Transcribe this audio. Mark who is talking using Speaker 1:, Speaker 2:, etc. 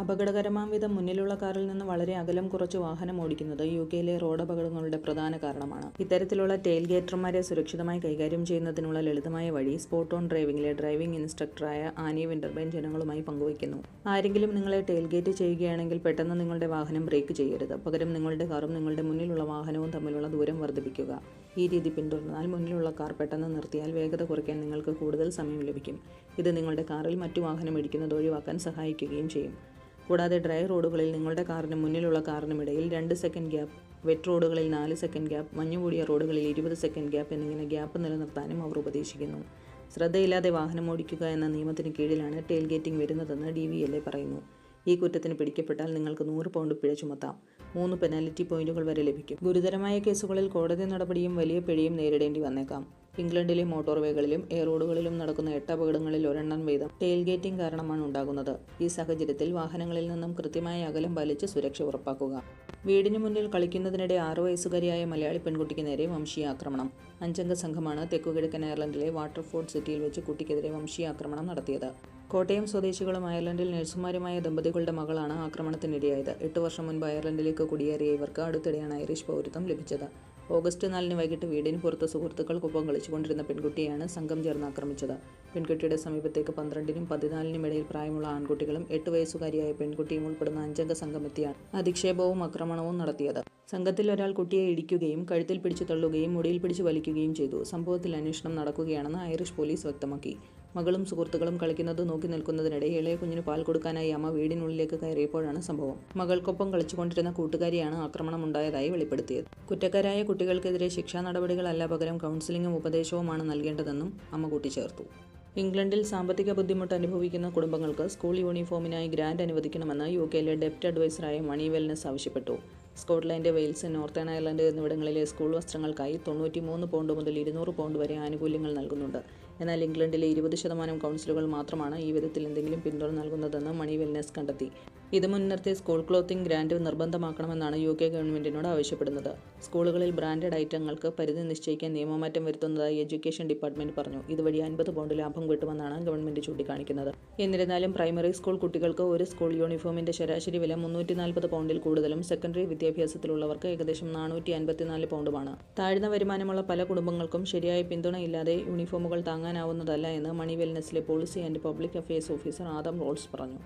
Speaker 1: അപകടകരമാം വിധം മുന്നിലുള്ള കാറിൽ നിന്ന് വളരെ അകലം കുറച്ച് വാഹനം ഓടിക്കുന്നത് യു കെയിലെ റോഡ് അപകടങ്ങളുടെ പ്രധാന കാരണമാണ്. ഇത്തരത്തിലുള്ള ടെയിൽ ഗേറ്റർമാരെ സുരക്ഷിതമായി കൈകാര്യം ചെയ്യുന്നതിനുള്ള ലളിതമായ വഴി സ്പോട്ട് ഓൺ ഡ്രൈവിംഗിലെ ഡ്രൈവിംഗ് ഇൻസ്ട്രക്ടറായ ആനി വിന്റർബൈൻ ജനങ്ങളുമായി പങ്കുവയ്ക്കുന്നു. ആരെങ്കിലും നിങ്ങളെ ടെയിൽ ഗേറ്റ് ചെയ്യുകയാണെങ്കിൽ പെട്ടെന്ന് നിങ്ങളുടെ വാഹനം ബ്രേക്ക് ചെയ്യരുത്. പകരം നിങ്ങളുടെ കാറും നിങ്ങളുടെ മുന്നിലുള്ള വാഹനവും തമ്മിലുള്ള ദൂരം വർദ്ധിപ്പിക്കുക. ഈ രീതി പിന്തുടർന്നാൽ മുന്നിലുള്ള കാർ പെട്ടെന്ന് നിർത്തിയാൽ വേഗത കുറയ്ക്കാൻ നിങ്ങൾക്ക് കൂടുതൽ സമയം ലഭിക്കും. ഇത് നിങ്ങളുടെ കാറിൽ മറ്റു വാഹനം ഇടിക്കുന്നത് ഒഴിവാക്കാൻ സഹായിക്കുകയും ചെയ്യും. കൂടാതെ ഡ്രൈ റോഡുകളിൽ നിങ്ങളുടെ കാറിന് മുന്നിലുള്ള കാറിനും ഇടയിൽ രണ്ട് സെക്കൻഡ് ഗ്യാപ്പ് വെറ്റ് റോഡുകളിൽ നാല് സെക്കൻഡ് ഗ്യാപ്പ് മഞ്ഞുകൂടിയ റോഡുകളിൽ ഇരുപത് സെക്കൻഡ് ഗ്യാപ്പ് എന്നിങ്ങനെ ഗ്യാപ്പ് നിലനിർത്താനും അവർ ഉപദേശിക്കുന്നു. ശ്രദ്ധയില്ലാതെ വാഹനം ഓടിക്കുക എന്ന നിയമത്തിന് കീഴിലാണ് ടെയിൽ ഗേറ്റിംഗ് വരുന്നതെന്ന് ഡി വി എൽ എ പറയുന്നു. ഈ കുറ്റത്തിന് പിടിക്കപ്പെട്ടാൽ നിങ്ങൾക്ക് നൂറ് പൗണ്ട് പിഴ ചുമത്താം. മൂന്ന് പെനാൽറ്റി പോയിന്റുകൾ വരെ ലഭിക്കും. ഗുരുതരമായ കേസുകളിൽ കോടതി നടപടിയും വലിയ പിഴയും നേരിടേണ്ടി വന്നേക്കാം. ഇംഗ്ലണ്ടിലെ മോട്ടോർവേകളിലും എയർ റോഡുകളിലും നടക്കുന്ന എട്ട് അപകടങ്ങളിൽ ഒരെണ്ണം വീതം ടെയിൽ ഗേറ്റിംഗ് കാരണമാണ് ഉണ്ടാകുന്നത്. ഈ സാഹചര്യത്തിൽ വാഹനങ്ങളിൽ നിന്നും കൃത്യമായ അകലം പാലിച്ച് സുരക്ഷ ഉറപ്പാക്കുക. വീടിന് മുന്നിൽ കളിക്കുന്നതിനിടെ ആറു വയസ്സുകാരിയായ മലയാളി പെൺകുട്ടിക്ക് നേരെ വംശീയ ആക്രമണം. അഞ്ചംഗ സംഘമാണ് തെക്കുകിഴക്കൻ അയർലൻഡിലെ വാട്ടർഫോർഡ് സിറ്റിയിൽ വെച്ച് കുട്ടിക്കെതിരെ വംശീയ ആക്രമണം നടത്തിയത്. കോട്ടയം സ്വദേശികളും അയർലൻഡിൽ നഴ്സുമാരുമായ ദമ്പതികളുടെ മകളാണ് ആക്രമണത്തിനിരയായത്. എട്ട് വർഷം മുൻപ് അയർലൻഡിലേക്ക് കുടിയേറിയ ഇവർക്ക് അടുത്തിടെയാണ് ഐറിഷ് പൗരത്വം ലഭിച്ചത്. ഓഗസ്റ്റ് നാലിന് വൈകിട്ട് വീടിന് പുറത്ത് സുഹൃത്തുക്കൾക്കൊപ്പം കളിച്ചുകൊണ്ടിരുന്ന പെൺകുട്ടിയെയാണ് സംഘം ചേർന്ന് ആക്രമിച്ചത്. പെൺകുട്ടിയുടെ സമീപത്തേക്ക് പന്ത്രണ്ടിനും പതിനാലിനും ഇടയിൽ പ്രായമുള്ള ആൺകുട്ടികളും എട്ട് വയസ്സുകാരിയായ പെൺകുട്ടിയും ഉൾപ്പെടുന്ന അഞ്ചംഗ സംഘം എത്തിയാണ് അധിക്ഷേപവും ആക്രമണവും നടത്തിയത്. സംഘത്തിൽ ഒരാൾ കുട്ടിയെ ഇടിക്കുകയും കഴുത്തിൽ പിടിച്ചു തള്ളുകയും മുടിയിൽ പിടിച്ചു വലിക്കുകയും ചെയ്തു. സംഭവത്തിൽ അന്വേഷണം നടക്കുകയാണെന്ന് ഐറിഷ് പോലീസ് വ്യക്തമാക്കി. മകളും സുഹൃത്തുക്കളും കളിക്കുന്നത് നോക്കി നിൽക്കുന്നതിനിടെ ഇളയ കുഞ്ഞിന് പാൽ കൊടുക്കാനായി അമ്മ വീടിനുള്ളിലേക്ക് കയറിയപ്പോഴാണ് സംഭവം. മകൾക്കൊപ്പം കളിച്ചുകൊണ്ടിരുന്ന കൂട്ടുകാരിയാണ് ആക്രമണം ഉണ്ടായതായി വെളിപ്പെടുത്തിയത്. കുറ്റക്കാരായ കുട്ടികൾക്കെതിരെ ശിക്ഷാ നടപടികളല്ല പകരം കൗൺസിലിംഗും ഉപദേശവുമാണ് നൽകേണ്ടതെന്നും അമ്മ കൂട്ടിച്ചേർത്തു. ഇംഗ്ലണ്ടിൽ സാമ്പത്തിക ബുദ്ധിമുട്ട് അനുഭവിക്കുന്ന കുടുംബങ്ങൾക്ക് സ്കൂൾ യൂണിഫോമിനായി ഗ്രാന്റ് അനുവദിക്കണമെന്ന് യു കെയിലെ ഡെപ്റ്റ് അഡ്വൈസറായ മണി വെൽനസ് ആവശ്യപ്പെട്ടു. സ്കോട്ട്ലൻഡ് വെയിൽസ് നോർത്തേൺ അയർലൻഡ് എന്നിവിടങ്ങളിലെ സ്കൂൾ വസ്ത്രങ്ങൾക്കായി തൊണ്ണൂറ്റി മൂന്ന് പൗണ്ട് മുതൽ ഇരുന്നൂറ് പൗണ്ട് വരെ ആനുകൂല്യങ്ങൾ നൽകുന്നുണ്ട്. എന്നാൽ ഇംഗ്ലണ്ടിലെ ഇരുപത് ശതമാനം കൗൺസിലുകൾ മാത്രമാണ് ഈ വിധത്തിൽ എന്തെങ്കിലും പിന്തുണ നൽകുന്നതെന്ന് മണി വെൽനസ് കണ്ടെത്തി. ഇത് മുൻനിർത്തി സ്കൂൾ ക്ലോത്തിംഗ് ഗ്രാൻഡ് നിർബന്ധമാക്കണമെന്നാണ് യു കെ ഗവൺമെന്റിനോട് ആവശ്യപ്പെടുന്നത്. സ്കൂളുകളിൽ ബ്രാൻഡഡ് ഐറ്റങ്ങൾക്ക് പരിധി നിശ്ചയിക്കാൻ നിയമമാറ്റം വരുത്തുന്നതായി എഡ്യൂക്കേഷൻ ഡിപ്പാർട്ട്മെന്റ് പറഞ്ഞു. ഇതുവഴി അൻപത് പൗണ്ട് ലാഭം കിട്ടുമെന്നാണ് ഗവൺമെന്റ് ചൂണ്ടിക്കാണിക്കുന്നത്. എന്നിരുന്നാലും പ്രൈമറി സ്കൂൾ കുട്ടികൾക്ക് ഒരു സ്കൂൾ യൂണിഫോമിന്റെ ശരാശരി വില മുന്നൂറ്റി നാൽപ്പത് പൗണ്ടിൽ കൂടുതലും സെക്കൻഡറി വിദ്യാഭ്യാസത്തിലുള്ളവർക്ക് ഏകദേശം നാനൂറ്റി അൻപത്തിനാല് പൗണ്ടുമാണ്. താഴ്ന്ന വരുമാനമുള്ള പല കുടുംബങ്ങൾക്കും ശരിയായ പിന്തുണയില്ലാതെ യൂണിഫോമുകൾ താങ്ങാനാവുന്നതല്ല എന്ന് money വെൽനസിലെ policy and public affairs officer Adam Rolls പറഞ്ഞു.